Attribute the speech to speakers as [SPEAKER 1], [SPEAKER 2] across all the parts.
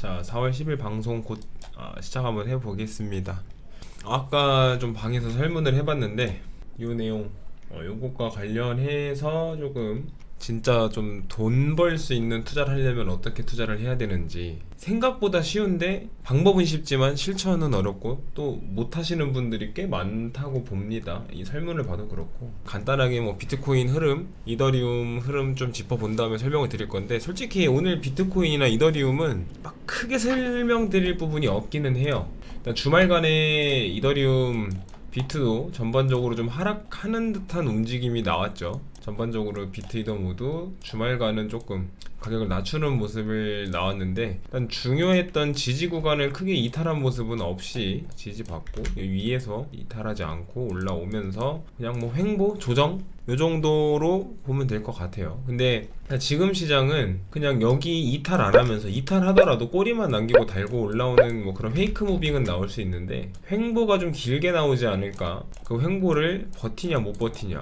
[SPEAKER 1] 자, 4월 10일 방송 곧 아, 시작 한번 해보겠습니다. 아까 좀 방에서 설문을 해봤는데 이 내용, 어, 요것과 관련해서 조금 진짜 좀 돈 벌 수 있는 투자를 하려면 어떻게 투자를 해야 되는지 생각보다 쉬운데 방법은 쉽지만 실천은 어렵고 또 못 하시는 분들이 꽤 많다고 봅니다. 이 설문을 봐도 그렇고 간단하게 뭐 비트코인 흐름, 이더리움 흐름 좀 짚어본 다음에 설명을 드릴 건데 솔직히 오늘 비트코인이나 이더리움은 막 크게 설명드릴 부분이 없기는 해요. 일단 주말간에 이더리움 비트도 전반적으로 좀 하락하는 듯한 움직임이 나왔죠. 전반적으로 비트 이더 모두 주말간은 조금 가격을 낮추는 모습을 나왔는데 일단 중요했던 지지 구간을 크게 이탈한 모습은 없이 지지받고 위에서 이탈하지 않고 올라오면서 그냥 뭐 횡보 조정 요 정도로 보면 될 것 같아요. 근데 지금 시장은 그냥 여기 이탈 안 하면서 이탈하더라도 꼬리만 남기고 달고 올라오는 뭐 그런 페이크 무빙은 나올 수 있는데 횡보가 좀 길게 나오지 않을까? 그 횡보를 버티냐 못 버티냐.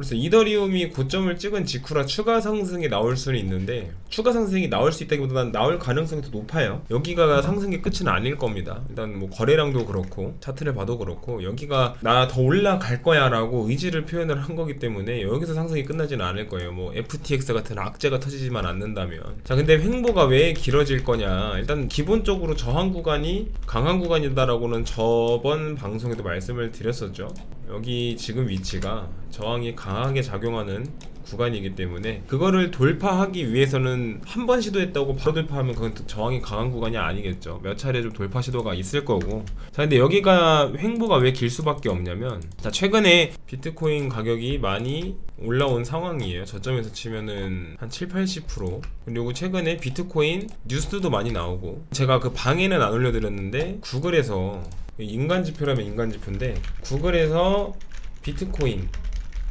[SPEAKER 1] 그래서 이더리움이 고점을 찍은 직후라 추가 상승이 나올 수는 있는데 추가 상승이 나올 수 있다기보다는 나올 가능성이 더 높아요. 여기가 상승의 끝은 아닐 겁니다. 일단 뭐 거래량도 그렇고 차트를 봐도 그렇고 여기가 나 더 올라갈 거야 라고 의지를 표현을 한 거기 때문에 여기서 상승이 끝나지는 않을 거예요. 뭐 FTX 같은 악재가 터지지만 않는다면 자 근데 횡보가 왜 길어질 거냐 일단 기본적으로 저항 구간이 강한 구간이다라고는 저번 방송에도 말씀을 드렸었죠. 여기 지금 위치가 저항이 강하게 작용하는 구간이기 때문에 그거를 돌파하기 위해서는 한 번 시도했다고 바로 돌파하면 그건 또 저항이 강한 구간이 아니겠죠. 몇 차례 좀 돌파 시도가 있을 거고. 자, 근데 여기가 횡보가 왜 길 수밖에 없냐면 자, 최근에 비트코인 가격이 많이 올라온 상황이에요. 저점에서 치면은 한 7, 80% 그리고 최근에 비트코인 뉴스도 많이 나오고 제가 그 방에는 안 올려드렸는데 구글에서 인간 지표라면 인간 지표인데 구글에서 비트코인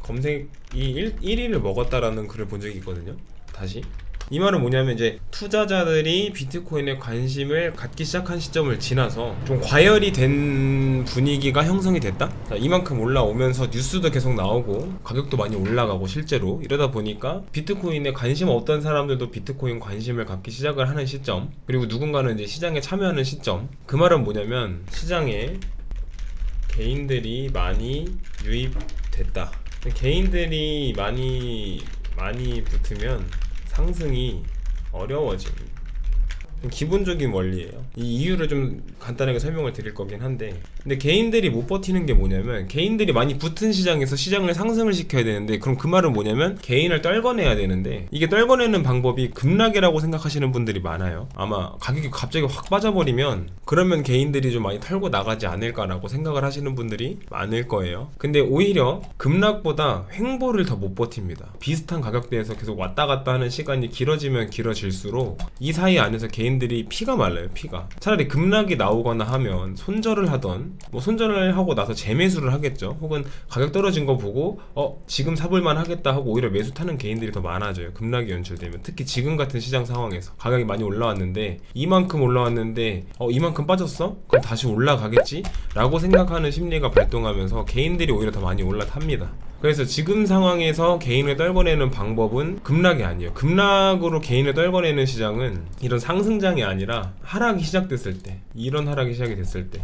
[SPEAKER 1] 검색이 1, 1위를 먹었다라는 글을 본 적이 있거든요. 다시. 이 말은 뭐냐면 이제 투자자들이 비트코인에 관심을 갖기 시작한 시점을 지나서 좀 과열이 된 분위기가 형성이 됐다? 자, 이만큼 올라오면서 뉴스도 계속 나오고 가격도 많이 올라가고 실제로 이러다 보니까 비트코인에 관심 없던 사람들도 비트코인 관심을 갖기 시작을 하는 시점 그리고 누군가는 이제 시장에 참여하는 시점 그 말은 뭐냐면 시장에 개인들이 많이 유입됐다. 개인들이 많이 많이 붙으면 상승이 어려워집니다. 기본적인 원리예요. 이 이유를 좀 간단하게 설명을 드릴 거긴 한데, 근데 개인들이 못 버티는 게 뭐냐면 개인들이 많이 붙은 시장에서 시장을 상승을 시켜야 되는데, 그럼 그 말은 뭐냐면 개인을 떨궈내야 되는데 이게 떨궈내는 방법이 급락이라고 생각하시는 분들이 많아요. 아마 가격이 갑자기 확 빠져버리면 그러면 개인들이 좀 많이 털고 나가지 않을까라고 생각을 하시는 분들이 많을 거예요. 근데 오히려 급락보다 횡보를 더 못 버팁니다. 비슷한 가격대에서 계속 왔다 갔다 하는 시간이 길어지면 길어질수록 이 사이 안에서 개인 들이 피가 말라요, 피가. 차라리 급락이 나오거나 하면 손절을 하던 뭐 손절을 하고 나서 재매수를 하겠죠. 혹은 가격 떨어진 거 보고 어 지금 사볼만 하겠다 하고 오히려 매수 타는 개인들이 더 많아져요. 급락이 연출되면 특히 지금 같은 시장 상황에서 가격이 많이 올라왔는데 이만큼 올라왔는데 어 이만큼 빠졌어? 그럼 다시 올라가겠지?라고 생각하는 심리가 발동하면서 개인들이 오히려 더 많이 올라탑니다. 그래서 지금 상황에서 개인을 떨궈내는 방법은 급락이 아니에요. 급락으로 개인을 떨궈내는 시장은 이런 상승장이 아니라 하락이 시작됐을 때, 이런 하락이 시작이 됐을 때,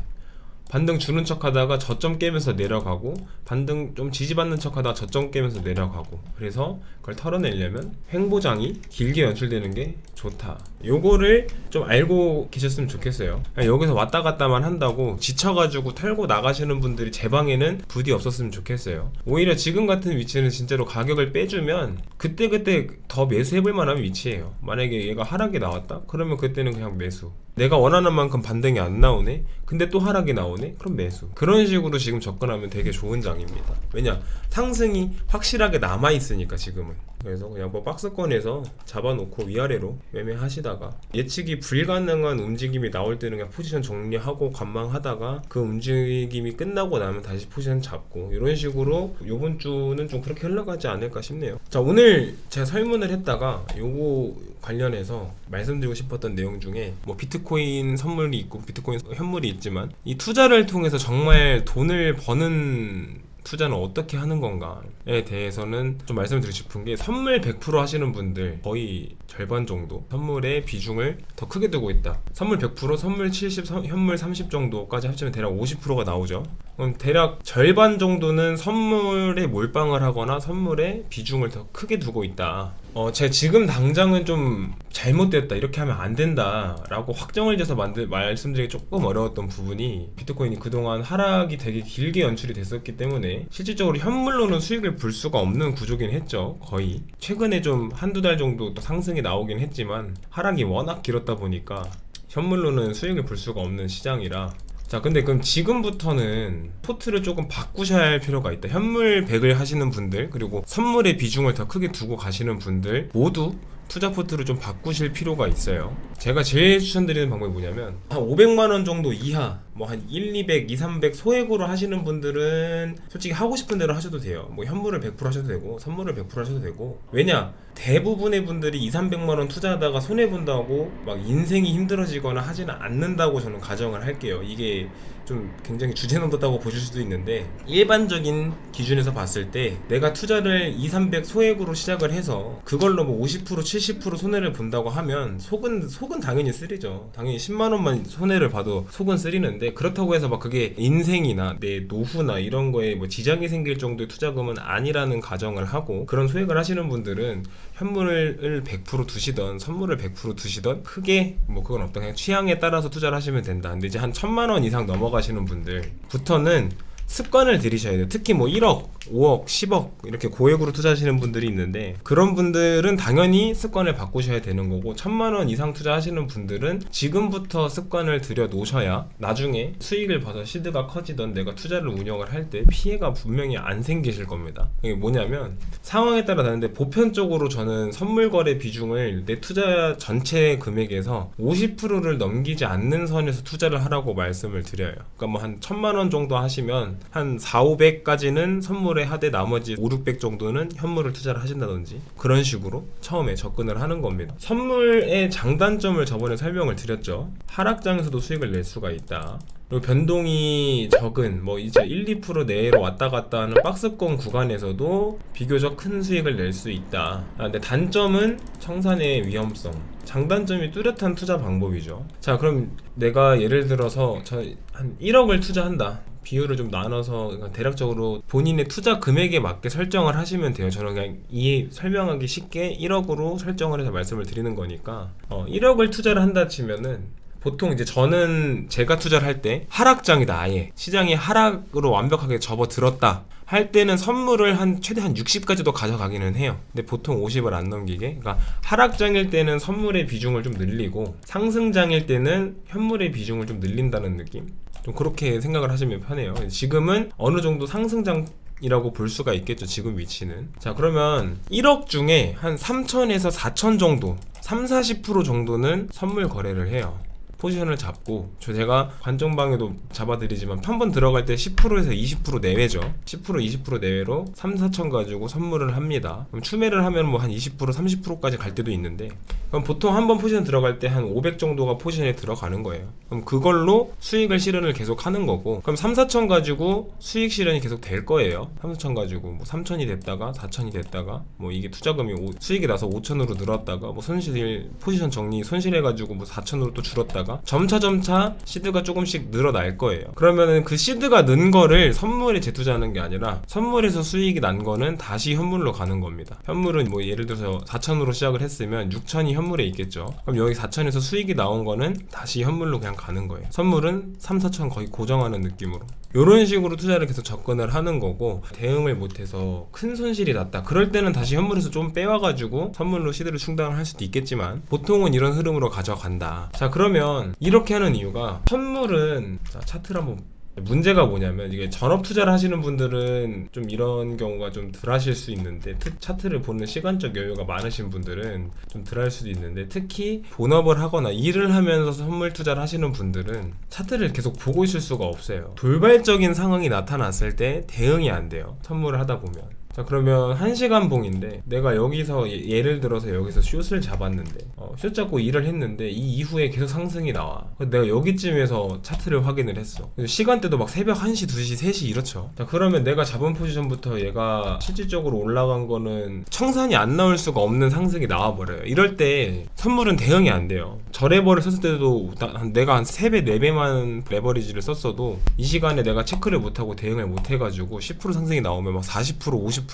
[SPEAKER 1] 반등 주는 척 하다가 저점 깨면서 내려가고 반등 좀 지지받는 척 하다가 저점 깨면서 내려가고. 그래서 그걸 털어내려면 횡보장이 길게 연출되는 게 좋다. 요거를 좀 알고 계셨으면 좋겠어요. 여기서 왔다 갔다만 한다고 지쳐가지고 털고 나가시는 분들이 제 방에는 부디 없었으면 좋겠어요. 오히려 지금 같은 위치는 진짜로 가격을 빼주면 그때그때 더 매수해볼 만한 위치예요. 만약에 얘가 하락이 나왔다? 그러면 그때는 그냥 매수 내가 원하는 만큼 반등이 안 나오네? 근데 또 하락이 나오네? 그럼 매수. 그런 식으로 지금 접근하면 되게 좋은 장입니다. 왜냐? 상승이 확실하게 남아 있으니까 지금은. 그래서 그냥 뭐 박스권에서 잡아놓고 위아래로 매매하시다가 예측이 불가능한 움직임이 나올 때는 그냥 포지션 정리하고 관망하다가 그 움직임이 끝나고 나면 다시 포지션 잡고 이런 식으로 요번 주는 좀 그렇게 흘러가지 않을까 싶네요. 자 오늘 제가 설문을 했다가 요거 관련해서 말씀드리고 싶었던 내용 중에 뭐 비트코인 선물이 있고 비트코인 현물이 있지만 이 투자를 통해서 정말 돈을 버는 투자는 어떻게 하는 건가에 대해서는 좀 말씀드리고 싶은 게 선물 100% 하시는 분들 거의 절반 정도 선물의 비중을 더 크게 두고 있다. 선물 100%, 선물 70, 선- 현물 30 정도까지 합치면 대략 50%가 나오죠. 그럼 대략 절반 정도는 선물에 몰빵을 하거나 선물에 비중을 더 크게 두고 있다. 어, 제 지금 당장은 좀 잘못됐다. 이렇게 하면 안 된다 라고 확정을 지어서 만들, 말씀드리기 조금 어려웠던 부분이 비트코인이 그동안 하락이 되게 길게 연출이 됐었기 때문에 실질적으로 현물로는 수익을 볼 수가 없는 구조긴 했죠. 거의. 최근에 좀 한두 달 정도 또 상승이 나오긴 했지만 하락이 워낙 길었다 보니까 현물로는 수익을 볼 수가 없는 시장이라 자 근데 그럼 지금부터는 포트를 조금 바꾸셔야 할 필요가 있다. 현물 100을 하시는 분들 그리고 선물의 비중을 더 크게 두고 가시는 분들 모두 투자 포트를 좀 바꾸실 필요가 있어요. 제가 제일 추천드리는 방법이 뭐냐면 한 500만 원 정도 이하 뭐 한 1, 200, 2, 300 소액으로 하시는 분들은 솔직히 하고 싶은 대로 하셔도 돼요. 뭐 현물을 100% 하셔도 되고 선물을 100% 하셔도 되고. 왜냐? 대부분의 분들이 2, 300만 원 투자하다가 손해 본다고 막 인생이 힘들어지거나 하지는 않는다고 저는 가정을 할게요. 이게 좀 굉장히 주제 넘었다고 보실 수도 있는데 일반적인 기준에서 봤을 때 내가 투자를 2, 300 소액으로 시작을 해서 그걸로 뭐 50% 70% 손해를 본다고 하면 속은 속은 당연히 쓰리죠. 당연히 10만 원만 손해를 봐도 속은 쓰리는데 그렇다고 해서 막 그게 인생이나 내 노후나 이런 거에 뭐 지장이 생길 정도의 투자금은 아니라는 가정을 하고 그런 소액을 하시는 분들은 현물을 100% 두시던 선물을 100% 두시던 크게 뭐 그건 없다 그냥 취향에 따라서 투자를 하시면 된다. 근데 이제 한 천만 원 이상 넘어가시는 분들부터는 습관을 들이셔야 돼요. 특히 뭐 1억, 5억, 10억 이렇게 고액으로 투자하시는 분들이 있는데 그런 분들은 당연히 습관을 바꾸셔야 되는 거고 천만 원 이상 투자하시는 분들은 지금부터 습관을 들여 놓으셔야 나중에 수익을 봐서 시드가 커지던 내가 투자를 운영을 할 때 피해가 분명히 안 생기실 겁니다. 이게 뭐냐면 상황에 따라 다른데 보편적으로 저는 선물 거래 비중을 내 투자 전체 금액에서 50%를 넘기지 않는 선에서 투자를 하라고 말씀을 드려요. 그러니까 뭐 한 천만 원 정도 하시면 한 4, 500까지는 선물에 하되 나머지 5, 600 정도는 현물을 투자를 하신다든지 그런 식으로 처음에 접근을 하는 겁니다. 선물의 장단점을 저번에 설명을 드렸죠. 하락장에서도 수익을 낼 수가 있다. 그리고 변동이 적은 뭐 이제 1, 2% 내로 왔다 갔다 하는 박스권 구간에서도 비교적 큰 수익을 낼 수 있다. 아, 근데 단점은 청산의 위험성. 장단점이 뚜렷한 투자 방법이죠. 자, 그럼 내가 예를 들어서 저한 1억을 투자한다. 비율을 좀 나눠서 그러니까 대략적으로 본인의 투자 금액에 맞게 설정을 하시면 돼요. 저는 그냥 이 설명하기 쉽게 1억으로 설정을 해서 말씀을 드리는 거니까 어, 1억을 투자를 한다 치면은 보통 이제 저는 제가 투자를 할 때 하락장이다 아예 시장이 하락으로 완벽하게 접어들었다 할 때는 선물을 한 최대 한 60까지도 가져가기는 해요. 근데 보통 50을 안 넘기게. 그러니까 하락장일 때는 선물의 비중을 좀 늘리고 상승장일 때는 현물의 비중을 좀 늘린다는 느낌. 좀 그렇게 생각을 하시면 편해요. 지금은 어느 정도 상승장 이라고 볼 수가 있겠죠 지금 위치는 자 그러면 1억 중에 한 3천에서 4천 정도 3, 40% 정도는 선물 거래를 해요 포지션을 잡고 저 제가 관전방에도 잡아드리지만 한번 들어갈 때 10%에서 20% 내외죠. 10% 20% 내외로 3, 4천 가지고 선물을 합니다. 그럼 추매를 하면 뭐 한 20% 30%까지 갈 때도 있는데 그럼 보통 한 번 포지션 들어갈 때 한 500 정도가 포지션에 들어가는 거예요. 그럼 그걸로 수익을 실현을 계속 하는 거고 그럼 3, 4천 가지고 수익 실현이 계속 될 거예요. 3, 4천 가지고 뭐 3천이 됐다가 4천이 됐다가 뭐 이게 투자금이 오- 수익이 나서 5천으로 늘었다가 뭐 손실 포지션 정리 손실해가지고 뭐 4천으로 또 줄었다가 점차 점차 시드가 조금씩 늘어날 거예요. 그러면은 그 시드가 는 거를 선물에 재투자하는 게 아니라 선물에서 수익이 난 거는 다시 현물로 가는 겁니다. 현물은 뭐 예를 들어서 4천으로 시작을 했으면 6천이 현물에 있겠죠. 그럼 여기 4천에서 수익이 나온 거는 다시 현물로 그냥 가는 거예요. 선물은 3, 4천 거의 고정하는 느낌으로 이런 식으로 투자를 계속 접근을 하는 거고 대응을 못해서 큰 손실이 났다. 그럴 때는 다시 현물에서 좀 빼와가지고 선물로 시드를 충당을 할 수도 있겠지만 보통은 이런 흐름으로 가져간다. 자 그러면 이렇게 하는 이유가 선물은 자, 차트를 한번 문제가 뭐냐면 이게 전업 투자를 하시는 분들은 좀 이런 경우가 좀 덜 하실 수 있는데 트- 차트를 보는 시간적 여유가 많으신 분들은 좀 덜할 수도 있는데 특히 본업을 하거나 일을 하면서 선물 투자를 하시는 분들은 차트를 계속 보고 있을 수가 없어요. 돌발적인 상황이 나타났을 때 대응이 안 돼요. 선물을 하다 보면 자 그러면 1시간 봉인데 내가 여기서 예- 예를 들어서 여기서 슛을 잡았는데 어, 슛 잡고 일을 했는데 이 이후에 계속 상승이 나와. 내가 여기쯤에서 차트를 확인을 했어. 시간대도 막 새벽 1시, 2시, 3시 이렇죠. 자, 그러면 내가 잡은 포지션부터 얘가 실질적으로 올라간 거는 청산이 안 나올 수가 없는 상승이 나와버려요. 이럴 때 선물은 대응이 안 돼요. 저 레버를 썼을 때도 내가 한 3배, 4배만 레버리지를 썼어도 이 시간에 내가 체크를 못하고 대응을 못해가지고 10% 상승이 나오면 막 40%, 50%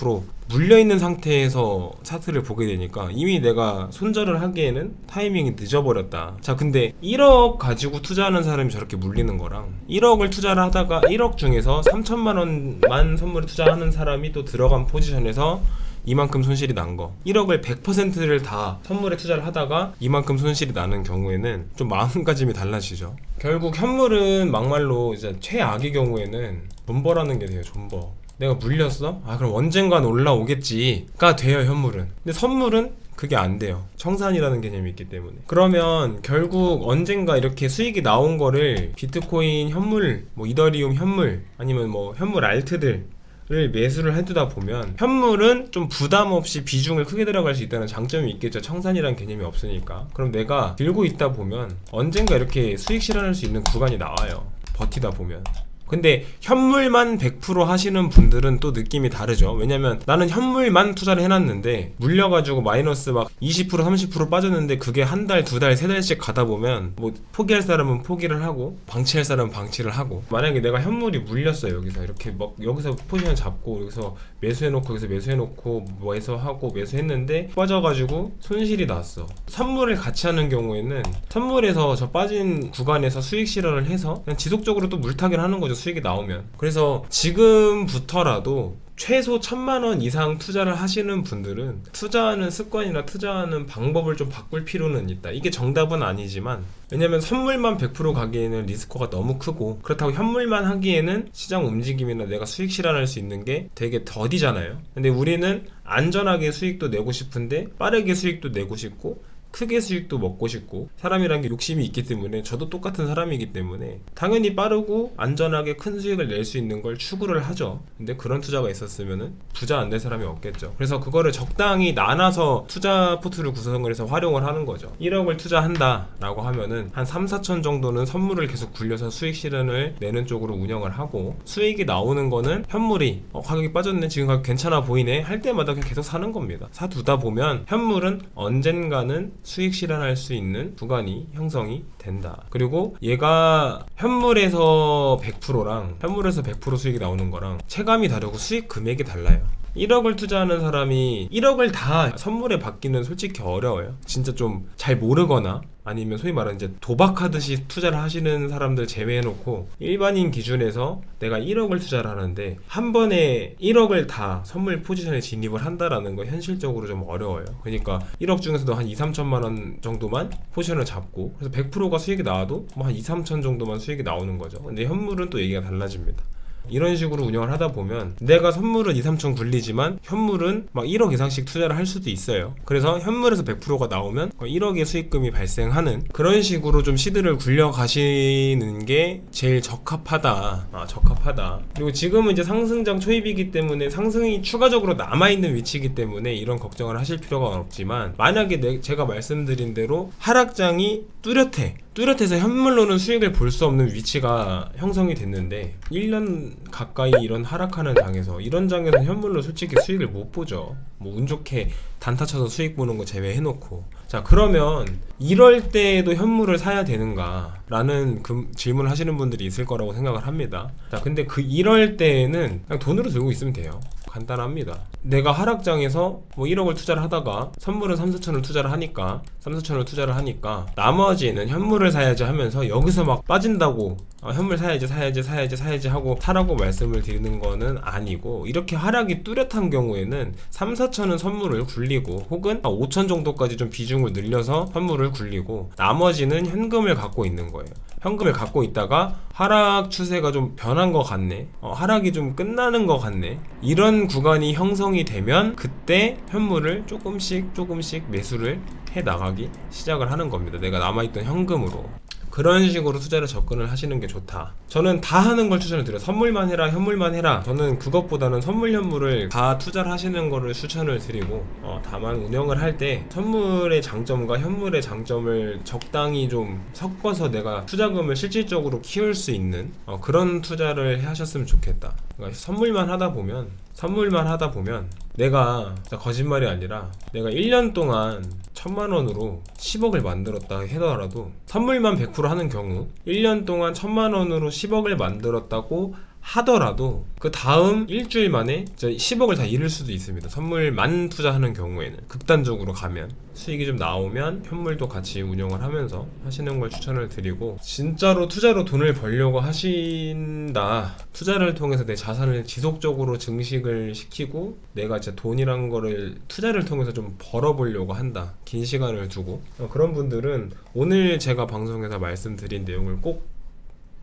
[SPEAKER 1] 물려있는 상태에서 차트를 보게 되니까 이미 내가 손절을 하기에는 타이밍이 늦어버렸다. 자, 근데 1억 가지고 투자하는 사람이 저렇게 물리는 거랑 1억을 투자를 하다가 1억 중에서 3천만 원만 선물에 투자하는 사람이 또 들어간 포지션에서 이만큼 손실이 난 거. 1억을 100%를 다 선물에 투자를 하다가 이만큼 손실이 나는 경우에는 좀 마음가짐이 달라지죠. 결국 현물은 막말로 이제 최악의 경우에는 존버라는 게 돼요. 존버. 내가 물렸어? 아 그럼 언젠간 올라오겠지가 돼요 현물은. 근데 선물은 그게 안 돼요. 청산이라는 개념이 있기 때문에. 그러면 결국 언젠가 이렇게 수익이 나온 거를 비트코인 현물, 뭐 이더리움 현물, 아니면 뭐 현물 알트들 을 매수를 해두다 보면 현물은 좀 부담 없이 비중을 크게 들어갈 수 있다는 장점이 있겠죠. 청산이라는 개념이 없으니까. 그럼 내가 들고 있다 보면 언젠가 이렇게 수익 실현할 수 있는 구간이 나와요. 버티다 보면. 근데 현물만 100% 하시는 분들은 또 느낌이 다르죠. 왜냐면 나는 현물만 투자를 해놨는데 물려가지고 마이너스 막 20% 30% 빠졌는데 그게 한 달, 두 달, 세 달씩 가다 보면 뭐 포기할 사람은 포기를 하고 방치할 사람은 방치를 하고 만약에 내가 현물이 물렸어요 여기서 이렇게 막 여기서 포지션 잡고 여기서 매수해놓고 여기서 매수해놓고 뭐 해서 하고 매수했는데 빠져가지고 손실이 났어. 선물을 같이 하는 경우에는 선물에서 저 빠진 구간에서 수익 실현을 해서 그냥 지속적으로 또 물타기를 하는 거죠 수익이 나오면. 그래서 지금부터라도 최소 천만 원 이상 투자를 하시는 분들은 투자하는 습관이나 투자하는 방법을 좀 바꿀 필요는 있다. 이게 정답은 아니지만 왜냐면 선물만 100% 가기에는 리스크가 너무 크고 그렇다고 현물만 하기에는 시장 움직임이나 내가 수익 실현할 수 있는 게 되게 더디잖아요. 근데 우리는 안전하게 수익도 내고 싶은데 빠르게 수익도 내고 싶고 크게 수익도 먹고 싶고 사람이란 게 욕심이 있기 때문에 저도 똑같은 사람이기 때문에 당연히 빠르고 안전하게 큰 수익을 낼 수 있는 걸 추구를 하죠. 근데 그런 투자가 있었으면은 부자 안 될 사람이 없겠죠. 그래서 그거를 적당히 나눠서 투자 포트를 구성을 해서 활용을 하는 거죠. 1억을 투자한다라고 하면은 한 3, 4천 정도는 선물을 계속 굴려서 수익 실현을 내는 쪽으로 운영을 하고 수익이 나오는 거는 현물이 어, 가격이 빠졌네 지금 가격 괜찮아 보이네 할 때마다 계속 사는 겁니다. 사두다 보면 현물은 언젠가는 수익 실현할 수 있는 구간이 형성이 된다. 그리고 얘가 현물에서 100%랑 현물에서 100% 수익이 나오는 거랑 체감이 다르고 수익 금액이 달라요. 1억을 투자하는 사람이 1억을 다 선물에 받기는 솔직히 어려워요. 진짜 좀 잘 모르거나 아니면 소위 말하는 이제 도박하듯이 투자를 하시는 사람들 제외해놓고 일반인 기준에서 내가 1억을 투자를 하는데 한 번에 1억을 다 선물 포지션에 진입을 한다라는 거 현실적으로 좀 어려워요. 그러니까 1억 중에서도 한 2, 3천만 원 정도만 포지션을 잡고 그래서 100%가 수익이 나와도 뭐 한 2, 3천 정도만 수익이 나오는 거죠. 근데 현물은 또 얘기가 달라집니다. 이런 식으로 운영을 하다 보면 내가 선물은 2, 3천 굴리지만 현물은 막 1억 이상씩 투자를 할 수도 있어요. 그래서 현물에서 100%가 나오면 1억의 수익금이 발생하는 그런 식으로 좀 시드를 굴려 가시는 게 제일 적합하다. 아, 적합하다. 그리고 지금은 이제 상승장 초입이기 때문에 상승이 추가적으로 남아있는 위치이기 때문에 이런 걱정을 하실 필요가 없지만 만약에 내, 제가 말씀드린 대로 하락장이 뚜렷해. 뚜렷해서 현물로는 수익을 볼 수 없는 위치가 형성이 됐는데 1년 가까이 이런 하락하는 장에서 이런 장에서 현물로 솔직히 수익을 못 보죠. 뭐 운 좋게 단타 쳐서 수익 보는 거 제외해놓고 자 그러면 이럴 때에도 현물을 사야 되는가 라는 그 질문을 하시는 분들이 있을 거라고 생각을 합니다. 자 근데 그 이럴 때에는 그냥 돈으로 들고 있으면 돼요. 간단합니다. 내가 하락장에서 뭐 1억을 투자를 하다가 선물은 3, 4천을 투자를 하니까 3, 4천을 투자를 하니까 나머지는 현물을 사야지 하면서 여기서 막 빠진다고 아, 현물 사야지 사야지 사야지 사야지 하고 사라고 말씀을 드리는 거는 아니고 이렇게 하락이 뚜렷한 경우에는 3, 4천은 선물을 굴리고 혹은 5천 정도까지 좀 비중을 늘려서 선물을 굴리고 나머지는 현금을 갖고 있는 거예요. 현금을 갖고 있다가 하락 추세가 좀 변한 것 같네. 어, 하락이 좀 끝나는 것 같네. 이런 구간이 형성이 되면 그때 현물을 조금씩 조금씩 매수를 해 나가기 시작을 하는 겁니다. 내가 남아있던 현금으로. 그런 식으로 투자를 접근을 하시는 게 좋다. 저는 다 하는 걸 추천을 드려요. 선물만 해라, 현물만 해라. 저는 그것보다는 선물, 현물을 다 투자를 하시는 거를 추천을 드리고, 어, 다만 운영을 할 때 선물의 장점과 현물의 장점을 적당히 좀 섞어서 내가 투자금을 실질적으로 키울 수 있는 어, 그런 투자를 하셨으면 좋겠다. 그러니까 선물만 하다 보면 선물만 하다 보면 내가 거짓말이 아니라 내가 1년 동안 천만 원으로 10억을 만들었다 하더라도 선물만 100% 하는 경우 1년 동안 천만 원으로 10억을 만들었다고 하더라도 그 다음 일주일 만에 진짜 10억을 다 잃을 수도 있습니다. 선물만 투자하는 경우에는 극단적으로 가면 수익이 좀 나오면 현물도 같이 운영을 하면서 하시는 걸 추천을 드리고 진짜로 투자로 돈을 벌려고 하신다. 투자를 통해서 내 자산을 지속적으로 증식을 시키고 내가 진짜 돈이란 거를 투자를 통해서 좀 벌어보려고 한다. 긴 시간을 두고 어, 그런 분들은 오늘 제가 방송에서 말씀드린 내용을 꼭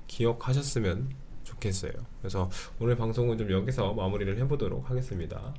[SPEAKER 1] 기억하셨으면 좋겠어요. 그래서 오늘 방송은 좀 여기서 마무리를 해보도록 하겠습니다.